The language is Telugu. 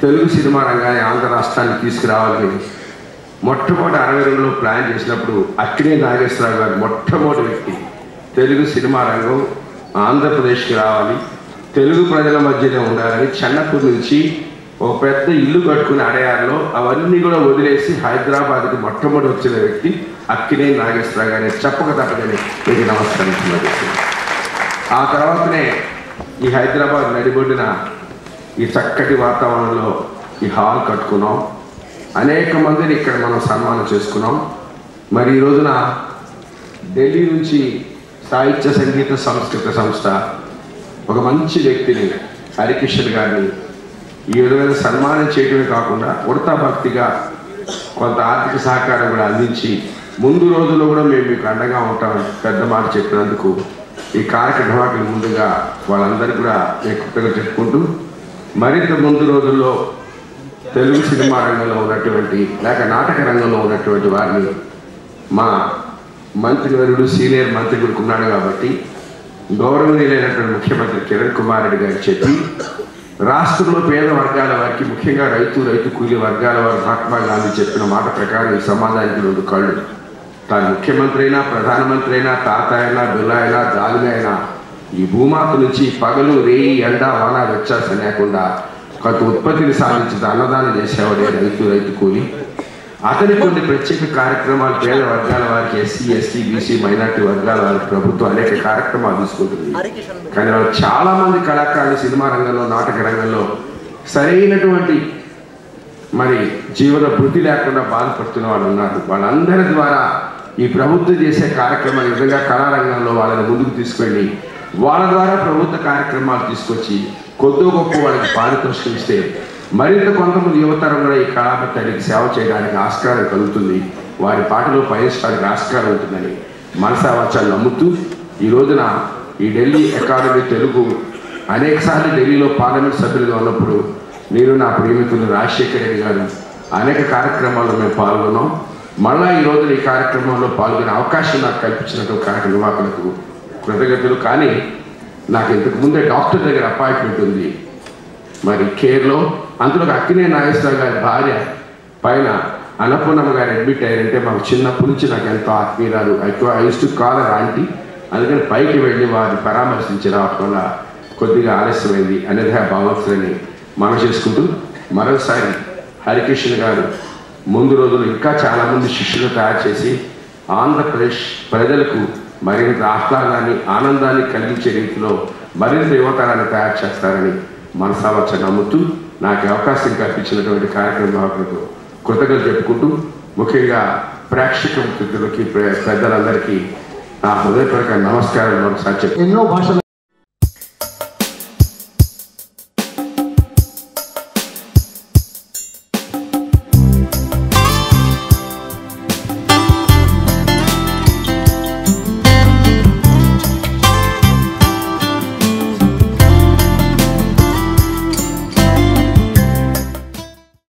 తెలుగు సినిమా రంగాన్ని ఆంధ్ర రాష్ట్రానికి తీసుకురావాలని మొట్టమొదటి అరవై రెండులో ప్లాన్ చేసినప్పుడు అక్కినే నాగేశ్వరరావు గారు మొట్టమొదటి వ్యక్తి. తెలుగు సినిమా రంగం ఆంధ్రప్రదేశ్కి రావాలి. తెలుగు ప్రజల మధ్యనే ఉండాలని చెన్నపూర్ నుంచి ఒక పెద్ద ఇల్లు కట్టుకుని అడయార్లో అవన్నీ కూడా వదిలేసి హైదరాబాద్కి మొట్టమొదటి వచ్చిన వ్యక్తి అక్కినే నాగేశ్వరరావు గారిని చెప్పక తప్పదని మీకు నమస్కరిస్తున్నారు ఆ తర్వాతనే ఈ హైదరాబాద్ నడిబొడ్డిన ఈ చక్కటి వాతావరణంలో ఈ హాల్ కట్టుకున్నాం. అనేక మందిని ఇక్కడ మనం సన్మానం చేసుకున్నాం. మరి ఈ రోజున ఢిల్లీ నుంచి సాహిత్య సంగీత సంస్కృత సంస్థ ఒక మంచి వ్యక్తిని హరికిషన్ గారిని ఈ విధమైన సన్మానం చేయడమే కాకుండా ఉడతా భక్తిగా కొంత ఆర్థిక సహకారం కూడా అందించి ముందు రోజుల్లో కూడా మేము మీకు అండగా ఉంటామని పెద్ద మాట చెప్పినందుకు ఈ కార్యక్రమానికి ముందుగా వాళ్ళందరికీ కూడా నేను కృతజ్ఞత చెప్పుకుంటూ మరింత ముందు రోజుల్లో తెలుగు సినిమా రంగంలో ఉన్నటువంటి లేక నాటక రంగంలో ఉన్నటువంటి వారిని మా మంత్రివర్యుడు సీనియర్ మంత్రి కూడా ఉన్నాడు కాబట్టి గౌరవనీయులైనటువంటి ముఖ్యమంత్రి కిరణ్ కుమార్ రెడ్డి గారు చెప్పి రాష్ట్రంలో పేద వర్గాల వారికి ముఖ్యంగా రైతు రైతు కూలి వర్గాల వారు మహాత్మా గాంధీ చెప్పిన మాట ప్రకారం ఈ సమాజానికి రెండు కళ్ళు. తాను ముఖ్యమంత్రి అయినా ప్రధానమంత్రి అయినా తాత అయినా బిల్ల అయినా జాలిమి అయినా ఈ భూమాత నుంచి పగలు రేయి ఎండ వాన వ్యత్యాసం లేకుండా కొంత ఉత్పత్తిని సాధించి అన్నదానం చేసేవాడే రైతు రైతు కూలి. అతని కొన్ని ప్రత్యేక కార్యక్రమాలు పేద వర్గాల వారికి ఎస్సీ ఎస్టీ బీసీ మైనార్టీ వర్గాల వారికి ప్రభుత్వం అనేక కార్యక్రమాలు తీసుకుంటుంది. కానీ వాళ్ళు చాలా మంది కళాకారులు సినిమా రంగంలో నాటక రంగంలో సరైనటువంటి మరి జీవన వృద్ధి లేకుండా బాధపడుతున్న వాళ్ళు ఉన్నారు. వాళ్ళందరి ద్వారా ఈ ప్రభుత్వం చేసే కార్యక్రమాలు నిజంగా కళారంగంలో వాళ్ళని ముందుకు తీసుకెళ్ళి వాళ్ళ ద్వారా ప్రభుత్వ కార్యక్రమాలు తీసుకొచ్చి కొద్దో గొప్ప వాళ్ళకి పారితోషికం ఇస్తే మరింత కొంతమంది యువతరం కూడా ఈ కళాపత్రానికి సేవ చేయడానికి ఆస్కారం కలుగుతుంది. వారి పాటలో పయనించడానికి ఆస్కారం ఉంటుందని మనసావాచాలు నమ్ముతూ ఈ రోజున ఈ ఢిల్లీ అకాడమీ తెలుగు అనేకసార్లు ఢిల్లీలో పార్లమెంట్ సభ్యులుగా ఉన్నప్పుడు నేను నా ప్రియమిత్రులు రాజశేఖర రెడ్డి గారు అనేక కార్యక్రమాల్లో మేము పాల్గొన్నాం. మళ్ళా ఈ రోజున ఈ కార్యక్రమంలో పాల్గొనే అవకాశం నాకు కల్పించినటువంటి కార్యక్రమ నిర్వాహకులకు కృతజ్ఞతలు. కానీ నాకు ఇంతకు ముందే డాక్టర్ దగ్గర అపాయింట్మెంట్ ఉంది. మరి కేర్లో అందులో అక్కినే నాగేశ్వర గారి భార్య పైన అన్నపూర్ణమ్మ గారు అడ్మిట్ అయ్యారంటే మాకు చిన్నప్పటి నుంచి నాకు ఎంతో ఆత్మీయురాలు. ఎక్కువ ఐస్ టు కాలర్ ఆంటీ అందుకని పైకి వెళ్ళి వారిని పరామర్శించి రావటం వల్ల కొద్దిగా ఆలస్యమైంది. అనేది భావోత్సవాన్ని మనం చేసుకుంటూ మరోసారి హరికృష్ణ గారు ముందు రోజులు ఇంకా చాలామంది శిష్యులు తయారు చేసి ఆంధ్రప్రదేశ్ ప్రజలకు మరింత ఆహ్లాదాన్ని ఆనందాన్ని కలిగించే రీతిలో మరింత యువతరాన్ని తయారు చేస్తారని మనసావచ్చ నమ్ముతూ నాకు అవకాశం కల్పించినటువంటి కార్యక్రమాలకు కృతజ్ఞతలు చెప్పుకుంటూ ముఖ్యంగా ప్రేక్షక మిత్రులకి పెద్దలందరికీ నా హృదయపూర్వక నమస్కారాలు ఒకసారి ఎన్నో భాషలు